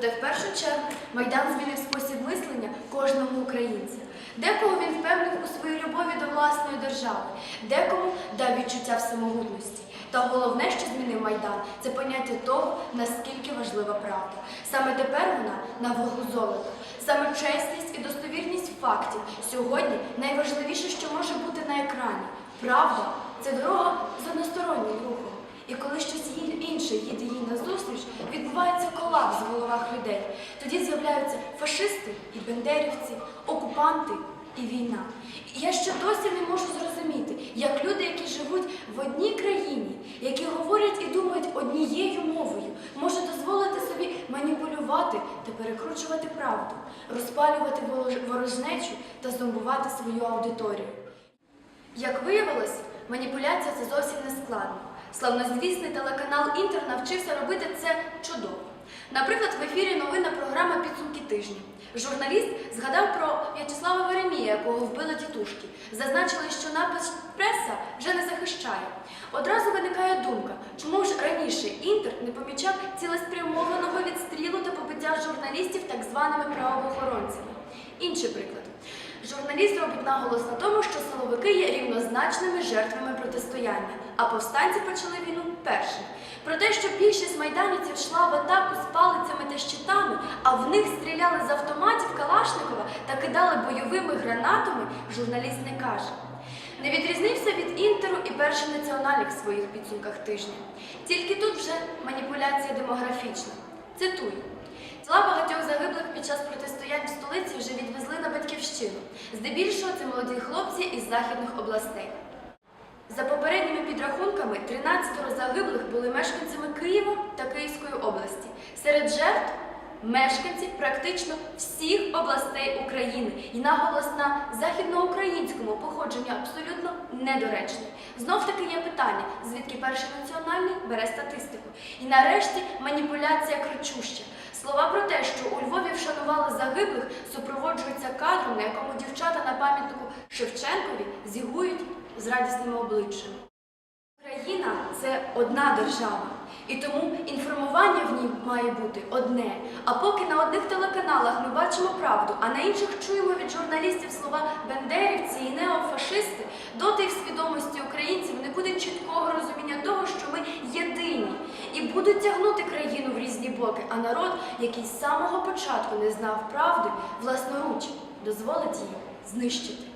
Проте в першу чергу Майдан змінив спосіб мислення кожного українця. Декого він впевнив у своїй любові до власної держави, декому дав відчуття всемогутності. Та головне, що змінив Майдан, це поняття того, наскільки важлива правда. Саме тепер вона на вагу золота. Саме чесність і достовірність фактів сьогодні найважливіше, що може бути на екрані. Правда це дорога з одностороннім рухом. І коли щось інше їде їй назустріч, людей. Тоді з'являються фашисти і бендерівці, окупанти і війна. І я ще досі не можу зрозуміти, як люди, які живуть в одній країні, які говорять і думають однією мовою, можуть дозволити собі маніпулювати та перекручувати правду, розпалювати ворожнечу та зомбувати свою аудиторію. Як виявилось, маніпуляція це зовсім не складно. Славнозвісний телеканал Інтер навчився робити це чудово. Наприклад, в ефірі новинна програма Підсумки тижні. Журналіст згадав про В'ячеслава Веремія, якого вбили тітушки. Зазначили, що напис преса вже не захищає. Одразу виникає думка, чому ж раніше Інтер не помічав цілеспрямованого відстрілу та побиття журналістів так званими правоохоронцями. Інший приклад. Журналіст робить наголос на тому, що силовики є рівнозначними жертвами протистояння, а повстанці почали війну першими. Про те, що більшість майданівців йшла в атаку з палицями та щитами, а в них стріляли з автоматів Калашникова та кидали бойовими гранатами, журналіст не каже. Не відрізнився від інтеру і перший націоналік в своїх підсумках тижня. Тільки тут вже маніпуляція демографічна. Цитую. Тіла багатьох загиблих під час протистоянь в столиці вже відвезли на. Здебільшого це молоді хлопці із західних областей. За попередніми підрахунками, 13 загиблих були мешканцями Києва та Київської області. Серед жертв мешканці практично всіх областей України. І наголос на західноукраїнському походженні абсолютно недоречний. Знов таки є питання, звідки перший національний бере статистику. І нарешті маніпуляція кричуща. Слова про те, що у Львові вшанували загиблих, супроводжуються кадром, на якому дівчата на пам'ятнику Шевченкові зігують з радісними обличчями. Україна це одна держава, і тому інформування в ній має бути одне. А поки на одних телеканалах ми бачимо правду, а на інших чуємо від журналістів слова бендерівці і неофашисти, доти в свідомості українців не буде чіткого розуміння того, що ми єдині, і будуть тягнути країну в різні боки. А народ, який з самого початку не знав правди, власноруч дозволить її знищити.